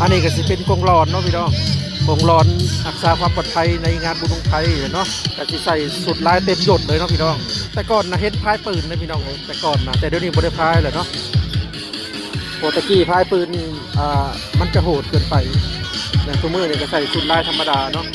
อันนี้ก็สิเป็นกรงร้อนเนาะพี่น้องกงร้อนรักษาความปลอดภัยในงานบุญบังไทยเนาะก็สิใส่สุดลายเต็มยศเลยเนาะพี่น้อง แต่ก่อนนะเฮ็ดพายปืนนะพี่น้องแต่ก่อนนะแต่เดี๋ยวนี้บ่ได้พายเลยเนาะโปรตะกี้พายปืนอ่ามันจะโหดเกินไปแต่ตัวมือเนี่ยก็ใส่สุดลายธรรมดาเนาะ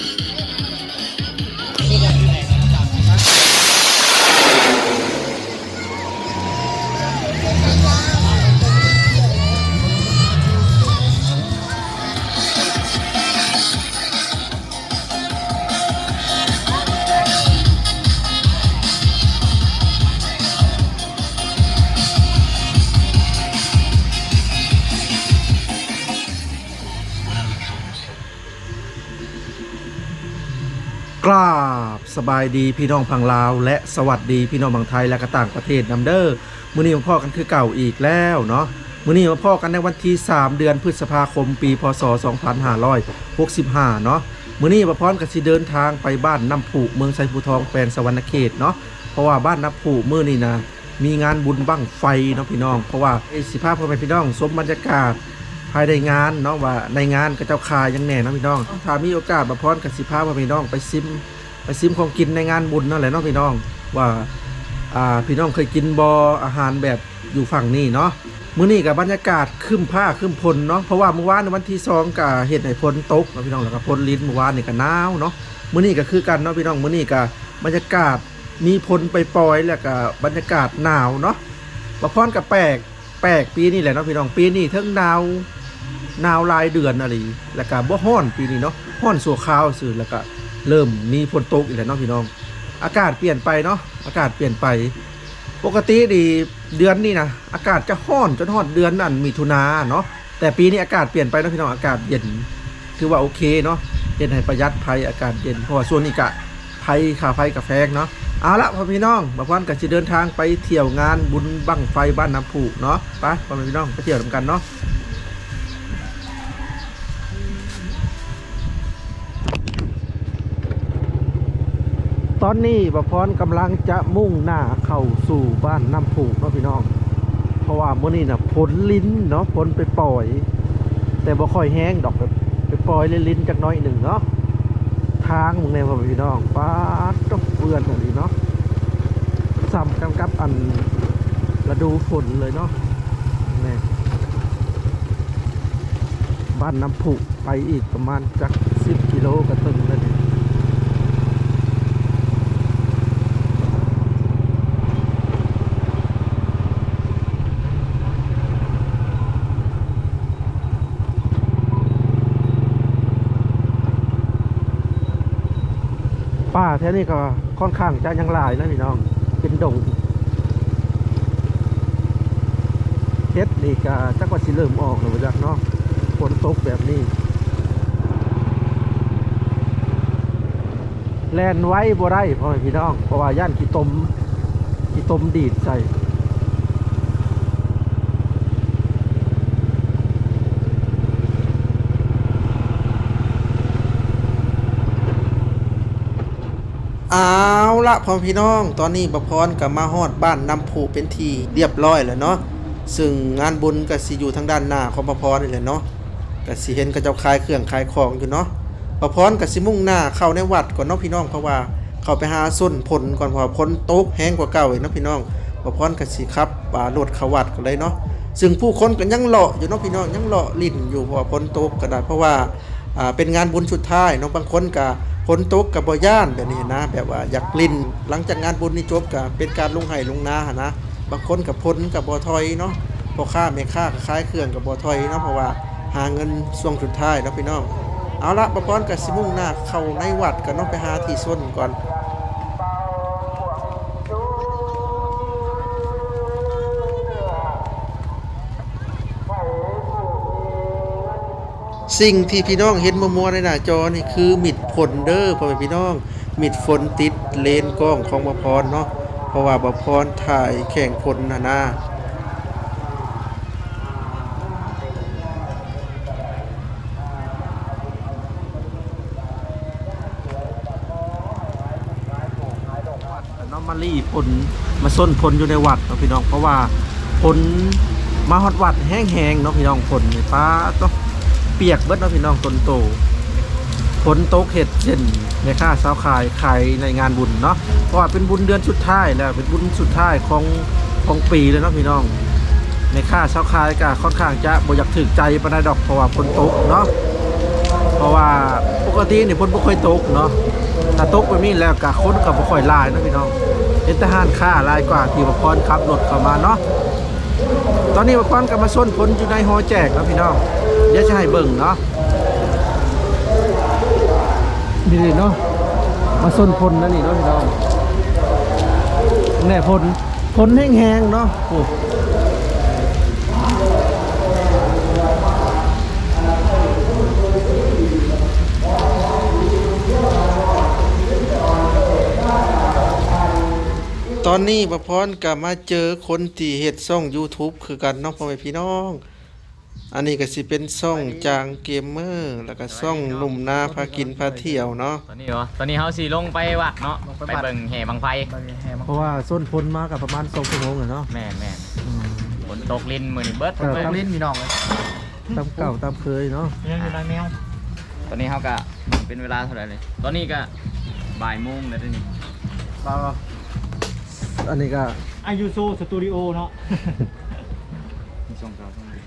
กราบสบายดีพี่น้องพังลาว และสวัสดีพี่น้องบางไทยและก็ต่างประเทศนํเด้อมื้อนี้มาพ่อกันคือเก่าอีกแล้วเนาะมื้อนี้มาพ่อกันในวันที่ 3 เดือนพฤษภาคมปีพศ 2565 เนาะมื้อนี้มาพร้อมกับสิเดินทางไปบ้านน้ำผุเมืองไซภูทองแปลนสวรรณเขตเนาะเพราะว่าบ้านน้ำผุมื้อนี้นะมีงานบุญบั้งไฟเนาะพี่น้อง เพราะว่าไอสิภาพพ่อแม่พี่น้องสมบรรยากาศ ภายในงานเนาะว่าในงานก็เจ้าคายยังแน่เนาะพี่น้อง ถ้ามีโอกาสมาพร้อมกับสิภาพพ่อแม่พี่น้องไปซิมไปซิมของกินในงานบุญนั่นแหละเนาะพี่น้องว่าอ่าพี่น้องเคยกินบออาหารแบบอยู่ฝั่งนี้เนาะมื้อนี้กับบรรยากาศครึ้มผ้าครึ้มพลเนาะเพราะว่าเมื่อวานวันที่สองกับเห็ดให้พลตกเนาะพี่น้องแล้วก็พลลิ้นเมื่อวานนี่ก็หนาวเนาะมื้อนี้ก็คือกันเนาะพี่น้องมื้อนี้ก็บรรยากาศมีพลไปปล่อยๆแล้วก็บรรยากาศหนาวเนาะมาพร้อมกับแปลกแปลกปีนี้แหละเนาะพี่น้องปีนี้เทั้งหนาว หนาวรายเดือนอะไรแล้วก็บ่ฮ้อนปีนี้เนาะฮ้อนสัวข้าวซื่อแล้วก็เริ่มมีฝนตกอีกแล้วเนาะพี่น้อง อากาศเปลี่ยนไปเนาะอากาศเปลี่ยนไป ปกติดีเดือนนี้นะอากาศจะห้อนจนฮอดเดือนนั่นมีถุนาเนาะแต่ปีนี้อากาศเปลี่ยนไปนะพี่น้องอากาศเย็นถือว่าโอเคเนาะเย็นให้ประหยัดภัยอากาศเย็นเพราะว่าช่วงนี้กะภัยขาไฟกับแฟงเนาะเอาละพ่อพี่น้องบางวันก็จะเดินทางไปเที่ยวงานบุญบั้งไฟบ้านน้ำผุเนาะไปพ่อพี่น้องไปเที่ยวกันเนาะ ตอนนี้บพรกำลังจะมุ่งหน้าเข้าสู่บ้านน้ำผูกเนาะพี่น้อง เพราะว่าเมื้อนี้น่ะผลลิ้นเนาะผลไปปล่อย แต่บ่ค่อยแห้งดอกแบบไปปล่อยลิ้นๆจักน้อยหนึ่งเนาะทางมึงแน่พ่อพี่น้องป้าต้องเปื้อนอันนี้เนาะซ้ำกันกับอันฤดูฝนเลยเนาะนี่บ้านน้ำผุไปอีกประมาณจัก10กิโลก็ถึงแล้วเนี่ย ถวนี้ก็ค่อนข้างจะยังหลายนะพี่น้องเป็นดงเฮ็ดนี่ก็จักว่าสิเริ่มออกหรือว่าจักเนาะฝนตกแบบนี้ แลนไว้บ่ได้พ่อพี่น้อง เพราะว่าย่านขี้ตมขี้ตมดีดใส่ ละพ่อพี่น้อง ตอนนี้บพรกับมาฮอดบ้านน้ำผูเป็นทีเรียบร้อยแล้วเนาะซึ่งงานบุญก็สิอยู่ทางด้านหน้าของบพรนี่แหละเนาะก็สิเห็นกระเจ้าขายเครื่องขายของอยู่เนาะบพรก็สิมุ่งหน้าเข้าในวัดก่อนเนาะพี่น้องเพราะว่าเข้าไปหาส้นผลก่อนพอพ้นโต๊กแห้งกว่าเก่าอีกเนาะพี่น้องบพรก็สิขับป่ารถเขาวัดกันเลยเนาะซึ่งผู้คนก็ยังเลาะอยู่เนาะพี่น้องยังเลาะลิ่นอยู่พราะว่าพ้นตกก็ได้เพราะว่าอ่าเป็นงานบุญสุดท้ายเนาะบางคนก็ ฝนตกกับบ่ย่านแบบนี้นะ แบบว่าอยากลิ้นหลังจากงานบุญนี่จบกับเป็นการลงไห้ลงนาหนะ บางคนกับพ้นกับบ่ถอยเนาะพอค้าเม่ค้าคล้ายเครื่องกับบ่ถอยเนาะเพราะว่าหาเงินช่วงสุดท้ายแล้วพี่น้องเอาละประพรกับสิมุ่งหน้าเข้าในวัดกันเนาะไปหาที่ส้นก่อน สิ่งที่พี่น้องเห็นมัวๆในหน้าจอนี่คือมิดฝนเด้อพ่อแม่พี่น้องมิดฝนติดเลนกล้องของบพรเนาะเพราะว่าบพรถ่ายแข่งฝนนะนะน้องมารีพลมาส้นพลอยู่ในวัดเนาะพี่น้องเพราะว่าพลมาฮอดวัดแห้งๆเนาะพี่น้องพลนี่ป้าต้อง ปียกเบิดเนาะพี่น้องต้นโตฝนตกเห็ดเช่นในค่าสาวขายขายในงานบุญเนาะเพราะว่าเป็นบุญเดือนสุดท้ายแล้วเป็นบุญสุดท้ายของของปีเลยเนาะพี่น้องในค่าสาวขายก็ค่อนข้างจะบอยากถึกใจปนใดดอกเพราะว่าฝนตกเนาะเพราะว่าปกติเนี่ยฝนบ่ค่อยตกเนาะถ้าตกไปมีแล้วก็คนก็บ่ค่อยลายเนาะพี่น้องเห็นทหารค่าลายกว่าที่บ่พรขับรถเข้ามาเนาะ ตอนนี้มาพรก็มาส้นผลอยู่ในหอแจกแล้วพี่น้องเดี๋ยวจะให้เบิ่งเนาะนี่เนาะมาส้นพลนั่นนี่เนาะพี่น้องแน่พลพลแห้งๆเนาะโอ้ ตอนนี้ประพรก็มาเจอคนที่เฮ็ดช่อง YouTube คือกันเนาะพ่อแม่พี่น้อง อันนี้ก็สิเป็นช่องจางเกมเมอร์แล้วก็ช่องหนุ่มนาพากินพาเที่ยวเนาะตอนนี้เหรอตอนนี้เฮาสิลงไปวัดเนาะลงไปไปวัด เบิ่งแห่บังไฟเพราะว่าส้นพลมากับประมาณ2ชั่วโมงอะเนาะแม่นแม่นฝนตกลิ้นมื้อนี้เบิดเออเบิดตามลิ้นมีน้องเลยตามเก่าตามเคยเนาะยังอยู่ในแมวตอนนี้เฮาก็เป็นเวลาเท่าไหร่เลย ตอนนี้ก็บ่ายโมงแล้วเดี๋ยวนี้บา อันนี้ก็อายุโซสตูดิโอเนาะมีช่องเก่าช่องนี้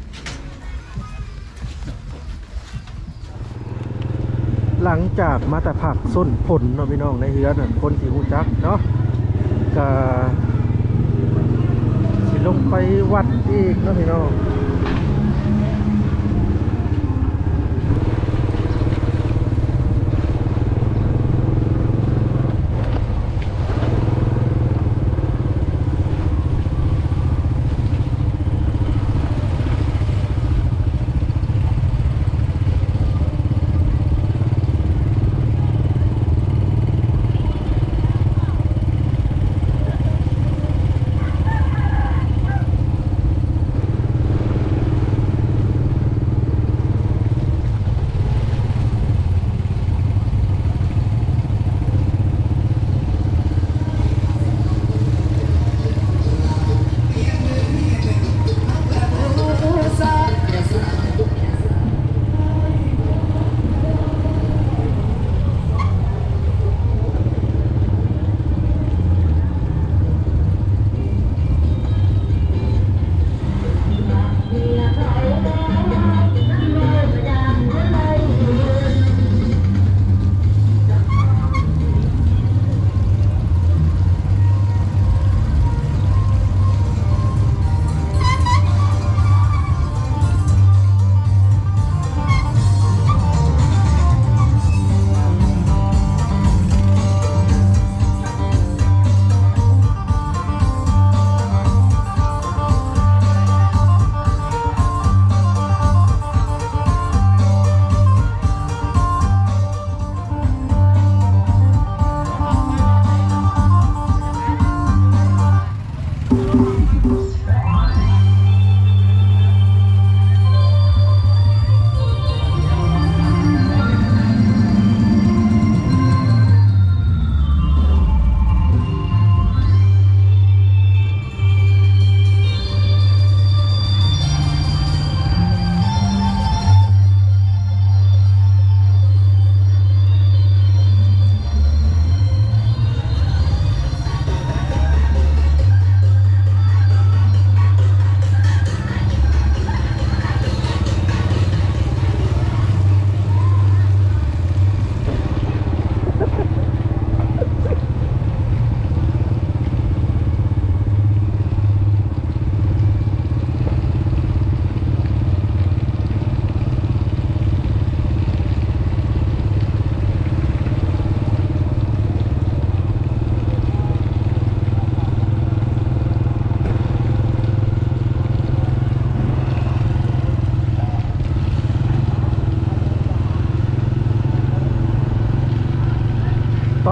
หลังจากมาแต่ผักส้นผลเนาะพี่น้องในเฮือนน่ะคนที่ฮู้จักเนาะก็สิลงไปวัดอีกเนาะพี่น้อง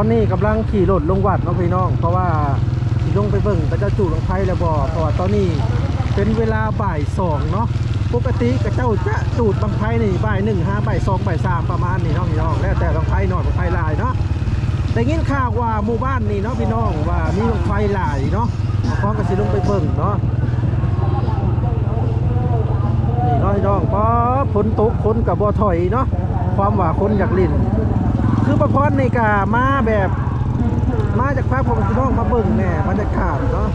อนนี้กำลังขี่รถลงวัดเนาะพี่น้อง เพราะว่าสิลงไปเบิ่งก็จะจู่ลงไทยแล้วบ่เพราะว่าตอนนี้เป็นเวลาบ่ายสองเนาะปกติก็เจ้าจะจูดบางไทยนี่บ่ายหนึ่งห้าบ่ายสองบ่ายสามประมาณนี้เนาะพี่น้องแล้วแต่บางไทยน้อยบางไทยลายเนาะแต่ยินข่าวว่าหมู่บ้านนี่เนาะพี่น้องว่ามีบางไฟหลายเนาะพร้อมกับสิลงไปเบิ่งเนาะนี่น้อยน้องป๊อฝนตกคนกับบ่อถอยเนาะความว่าคนอยากลิ่น คือประพรในกามาแบบมาจากภาคผมพี่น้องมาเบิ่งแน่บรรยากาศเนาะ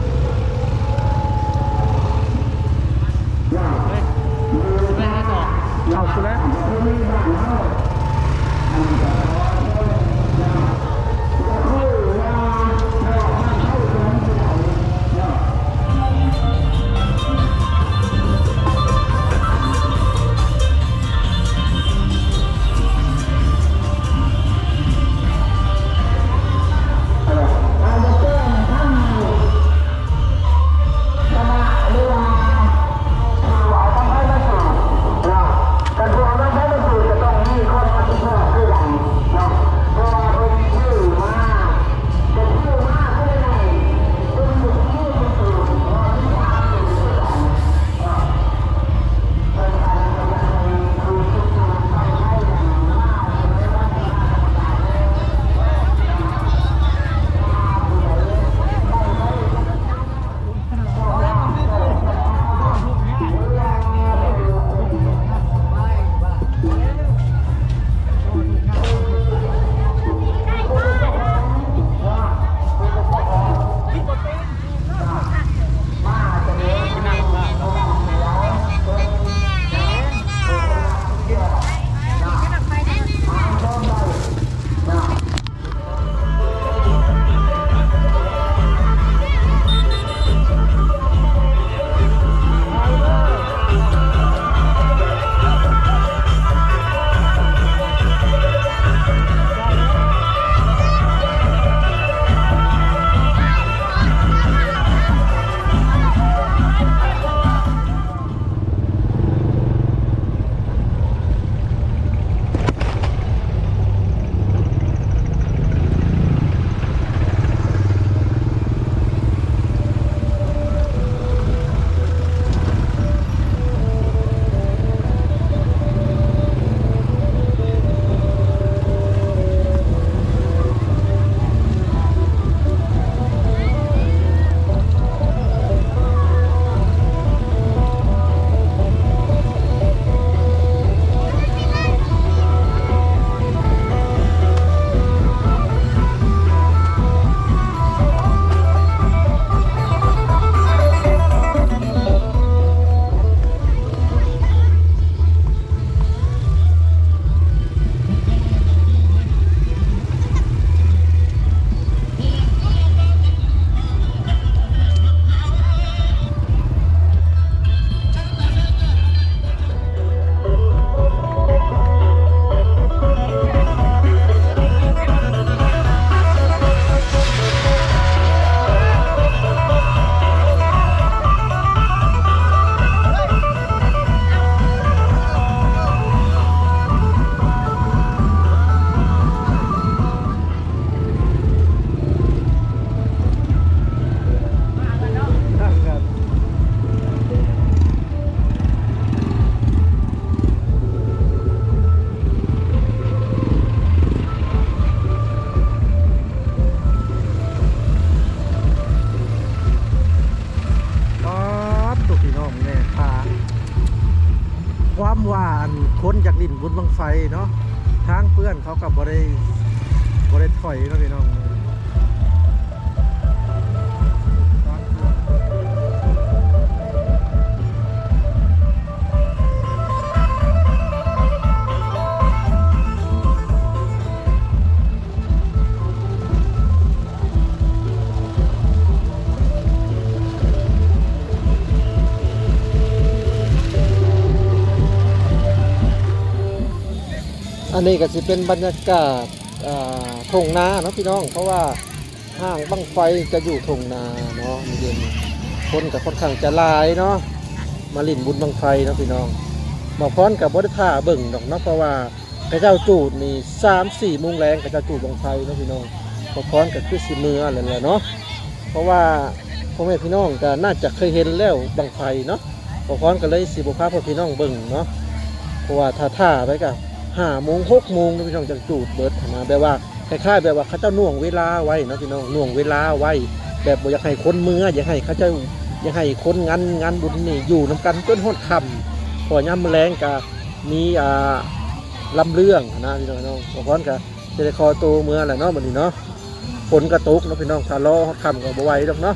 ไม่ให้ต่อเอาสุดแล้ว บริถอยเนาะพี่น้องอันนี้ก็สิเป็นบรรยากาศ อ่าทงนาเนาะพี่น้อง เพราะว่าห้างบังไฟจะอยู่ทงนาเนาะเย็นคนกับค่อนข้างจะลายเนาะมาลิ่นบุญบังไฟเนาะพี่น้องมาพร้อนกับบริท่าเบิ่งดอกเนาะเพราะว่าพระเจ้าจูดนี่สามสี่โมงแรงพระเจ้าจูดบังไฟเนาะพี่น้องมาพร้อนกับคือสิเมืออะไรแหละเนาะเพราะว่าพ่อแม่พี่น้องก็น่าจะเคยเห็นแล้วบังไฟเนาะมาพร้อนก็เลยสิบุพาพ่อพี่น้องเบิ่งเนาะเพราะว่าท่าท่าไปกับห้าโมงหกโมงนะพี่น้องจะจูดเบิด มาแบบว่าคล้ายๆแบบว่าเขาเจ้าหน่วงเวลาไว้เนาะพี่น้องหน่วงเวลาไว้ แบบบ่อยากให้คนเมืออยากให้เขาเจ้าอยากให้คนงานงานบุญนี่อยู่นํกันจนฮอดค่ำพอย่ำแรงกะมีอ่าลำเรื่องนะพี่น้องน้องบอกก่อนกะจะได้คอตัวเมื่อแหละเนาะบัดนี้เนาะฝนกระตุกเนาะพี่น้องถ้ารอฮอดคำก็บ่ไหวดอกเนาะ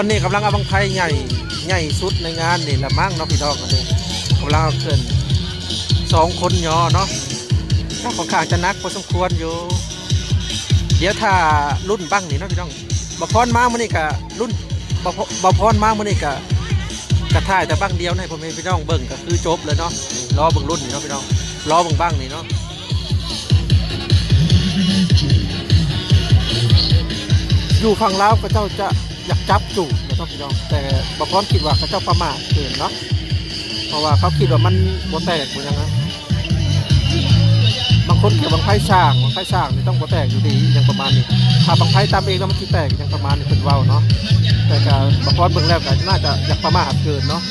อนนี้กำลังเอาบังไพใหญ่ใหญ่สุดในงานนี่ละมั่งเนาะพี่น้องอันนี้กำลังเอาขึ้นสองคนยอเนาะถ้าค่อนข้างจะนักพอสมควรอยู่ เดี๋ยวถ้ารุ่นบ้างนี่เนาะพี่น้องบพรมามื่อนี้กะรุ่นบพรมามื่อนี้กะกระท่ายแต่บ้างเดียวให้ผมเห็นพี่น้องเบิ่งก็คือจบเลยเนาะนี่รอเบิ่งรุ่นนี่เนาะพี่น้องรอเบิ่งบ้างนี่เนาะอยู่ฝั่งลาวก็เจ้าจะ อยากจับจูบนะครับพี่น้อง แต่บางคนคิดว่าเขาเจ้าประมาทเกินเนาะเพราะว่าเขาคิดว่ามันบวแตกเหมือนยังไงบางคนเกี่ยวบางไพ่ช่างบางไพ่ช่างนี่ต้องบวแตกอยู่ดีอย่างประมาณนี้ถ้าบางไพ่ตามเองแล้วมันสิแตกอย่างประมาณนี้เป็นเว้าเนาะแต่ก็บางคนเบื้องแรกก็น่าจะอยากประมาทเกินเนาะ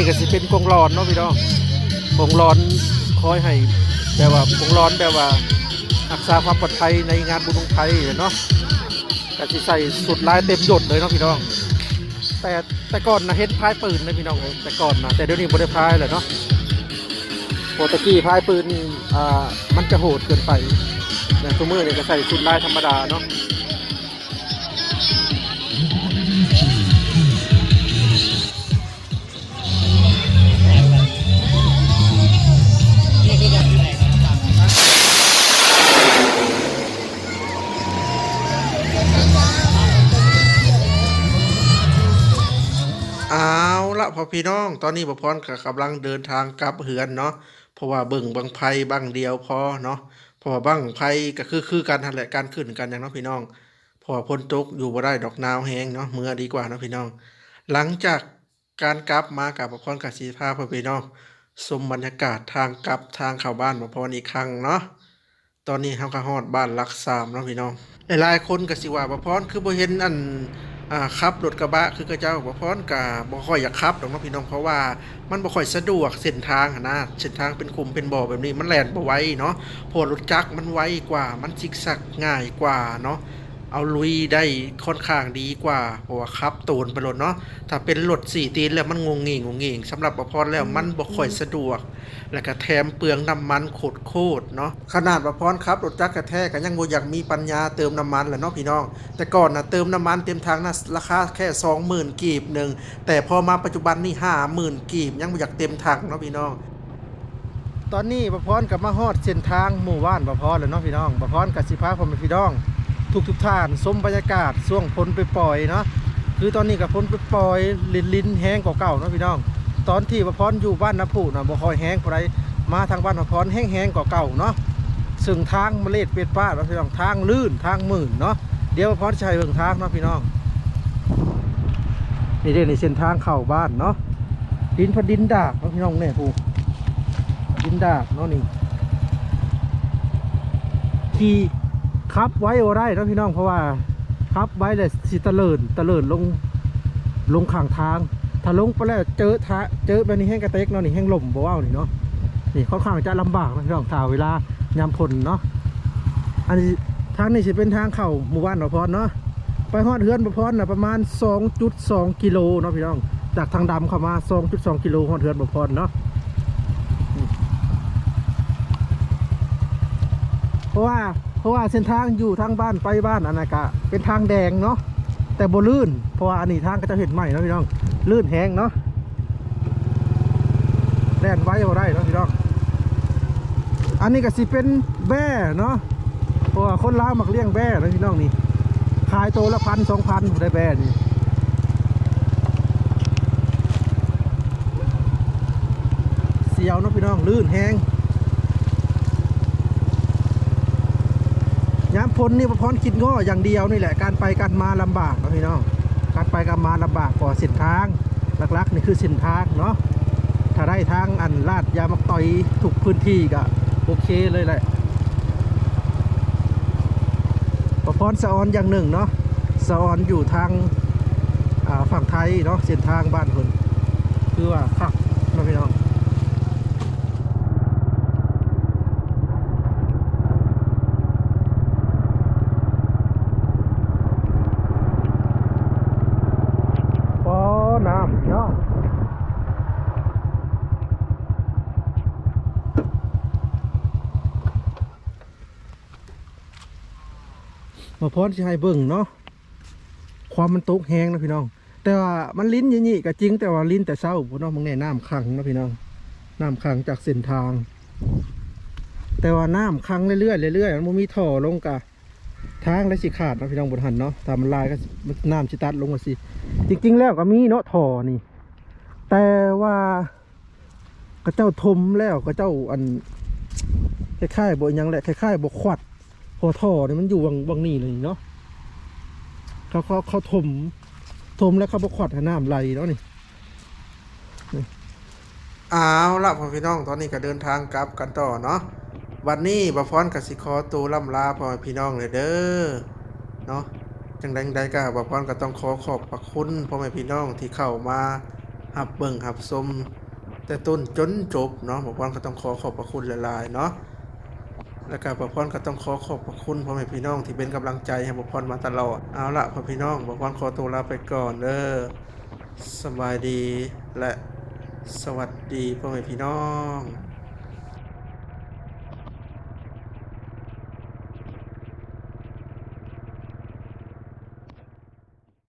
นี้ก็สิเป็นกงร้อนเนาะพี่น้องกงร้อนคอยให้แบบว่ากงร้อนแบบว่ารักษาความปลอดภัยในงานบุญบังไฟเนาะแต่ที่ใส่สุดลายเต็มหยดเลยเนาะพี่น้อง แต่แต่ก่อนนะเห็นพายปืนนะพี่น้องแต่ก่อนนะแต่เดี๋ยวนี้บ่ได้พายเลยเนาะโปรตะกี้พายปืนนี่อ่ามันจะโหดเกินไปแต่ตัวมือเนี่ยก็ใส่สุดลายธรรมดาเนาะ พอพี่น้อง ตอนนี้บ่พรก็กำลังเดินทางกลับเหือนเนาะ เพราะว่าเบิ่งบังไพบังเดียวพอเนาะ เพราะว่าบังไพก็คือคือกันนั่นแหละการขึ้นกันอย่างเนาะพี่น้อง เพราะว่าพ้นตกอยู่บ่ได้ดอกนาวแห้งเนาะเมื่อดีกว่าเนาะพี่น้อง หลังจากการกลับมากับบ่พรกับสีพาพ่อพี่น้องชมบรรยากาศทางกลับทางเข้าบ้านบ่พรอีกครั้งเนาะ ตอนนี้เฮาก็ฮอดบ้านหลักสามเนาะพี่น้อง หลายๆคนก็สิว่าบ่พรคือบ่เห็นอัน อ่าขับรถกระบะคือกระเจ้าบ่พร้อนกับ่ค่อยอยากขับดอกน้องพี่น้องเพราะว่ามันบ่ค่อยสะดวกเส้นทางนะเส้นทางเป็นคุมเป็นบ่อแบบนี้มันแล่นบ่ไวเนาะพอรถจักรมันไวกว่ามันซิกซักง่ายกว่าเนาะ เอาลุยได้ค่อนข้างดีกว่าเพราะว่าขับตูนไปรถเนาะถ้าเป็นรถสี่ตีนแล้วมันงงงิงงงงิงสำหรับบ่พรแล้วมันบ่ค่อยสะดวก แล้วก็แถมเปลืองน้ำมันโคตรโคตรเนาะขนาดบ่พรครับรถจักรกระแทกก็ยังบ่อยากมีปัญญาเติมน้ำมันแหละเนาะพี่น้อง แต่ก่อนนะเติมน้ำมันเต็มถังนะราคาแค่20,000กีบหนึ่งแต่พอมาปัจจุบันนี่50,000กีบ ยังบ่อยากเต็มถังเนาะพี่น้องตอนนี้ประพรกับมาฮอดเส้นทางหมู่บ้านประพรแล้วเนาะพี่น้องประพรกับสิพาผมพี่น้อง ทุกทุกท่านชมบรรยากาศช่วงพ้นไปปล่อยเนาะคือตอนนี้กับพ้นไปปล่อยลินลินแห้งกว่าเก่าเนาะพี่น้อง ตอนที่ประพรอยู่บ้านน้ำพุนะบ่คอยแห้งไปมาทางบ้านประพรแห้งๆกว่าเก่าเนาะซึ่งทางเมะเลดเป็ดป้าเนาะพี่น้องทางลื่นทางหมื่นเนาะเดี๋ยวประพรจะใช้เบิ่งทางเนาะพี่น้องนี่เด้ในเส้นทางเข้าบ้านเนาะดินพดินดากเนาะพี่น้องเนี่ยผูดินดากเนาะนี่ขี่ ขับไว้โอได้เนาะพี่น้องเพราะว่าขับไว้เลยสิตะเลินตะเลินลงลงข้างทาง ถ้าลงไปแล้วเจอทะเจอแบบนี้แห้งกระเตกเนาะนี่แห้งลมบ่ว้าวนี่เนาะนี่ค่อนข้างจะลำบากนะพี่น้องถ้าเวลายามพลเนาะอันนี้ทางนี้จะเป็นทางเข้าหมู่บ้านหนองพรเนาะไปฮอดเฮือนประพรนะประมาณ 2.2 กิโลเนาะพี่น้อง จากทางดำเข้ามา 2.2 กิโลฮอดเฮือนประพรเนาะเพราะว่า เพราะว่าเส้นทางอยู่ทางบ้านไปบ้านอันนั้นกะเป็นทางแดงเนาะแต่บลื่นเพราะว่าอันนี้ทางก็จะเห็นใหม่เนาะพี่น้องลื่นแหงเนาะแล่นไว้บ่ได้เนาะพี่น้องอันนี้ก็สิเป็นแบ่เนาะเพราะว่าคนลาวมักเลี้ยงแบ่เนาะพี่น้องนี่ขายตัวละพันสองพันได้แบรนด์นี่เสียวเนาะพี่น้องลื่นแห้ง ยามพ้นนี่บ่พรคิดง้ออย่างเดียวนี่แหละการไปการมาลำบากนะพี่น้องการไปการมาลำบากกว่าเส้นทางหลักๆนี่คือเส้นทางเนาะถ้าได้ทางอันลาดยามักต่อยถูกพื้นที่ก็โอเคเลยแหละประพรสะออนอย่างหนึ่งเนาะสะออนอยู่ทางฝั่งไทยเนาะเส้นทางบ้านคนคือว่าคักเนาะพี่น้อง ปอน้ำเนาะ มาพร้อมสิให้เบิ่งเนาะความมันตกแห้งนะพี่น้อง แต่ว่ามันลิ้นยี่นี่ก็จริงแต่ว่าลิ้นแต่เศร้าพี่น้องมึงแน่น้ำขังนะพี่น้องน้ำขังจากเส้นทาง แต่ว่าน้ำขังเรื่อยๆเรื่อยๆมันมีท่อลงกะทางและสิขาดนะพี่น้องบนหันเนาะถ้ามันลายก็น้ำสิตัดลงมาสิ จริง ๆ แล้วก็มีเนาะท่อนี่ แต่ว่าก็เจ้าทมแล้วก็เจ้าอันคล้ายๆบ่อยังแหละคล้ายๆบ่ขวัด พอท่อเนี่ยมันอยู่วังวังนี่เลยเนาะเขาเขาเขาถมถมแล้วเขาบ่ขวดหน้ำไหลเนาะนี่เอาวละพ่อพี่น้องตอนนี้ก็เดินทางกลับกันต่อเนาะวันนี้บ่พรกับสิขอตัวล่ำลาพ่อแม่พี่น้องเลยเด้อเนาะจังใดใดก็บอกว่าก็ต้องขอขอบพระคุณพ่อแม่พี่น้องที่เข้ามาหับเบิ่งหับชมแต่ต้นจนจบเนาะบอกว่าก็ต้องขอขอบพระคุณหลายๆเนาะ แล้วก็บอกว่าก็ต้องขอขอบพระคุณพ่อแม่พี่น้องที่เป็นกำลังใจให้บอกพรมาตลอดเอาละพ่อพี่น้องบอกว่าขอตัวลาไปก่อนเด้อสบายดีและสวัสดีพ่อแม่พี่น้อง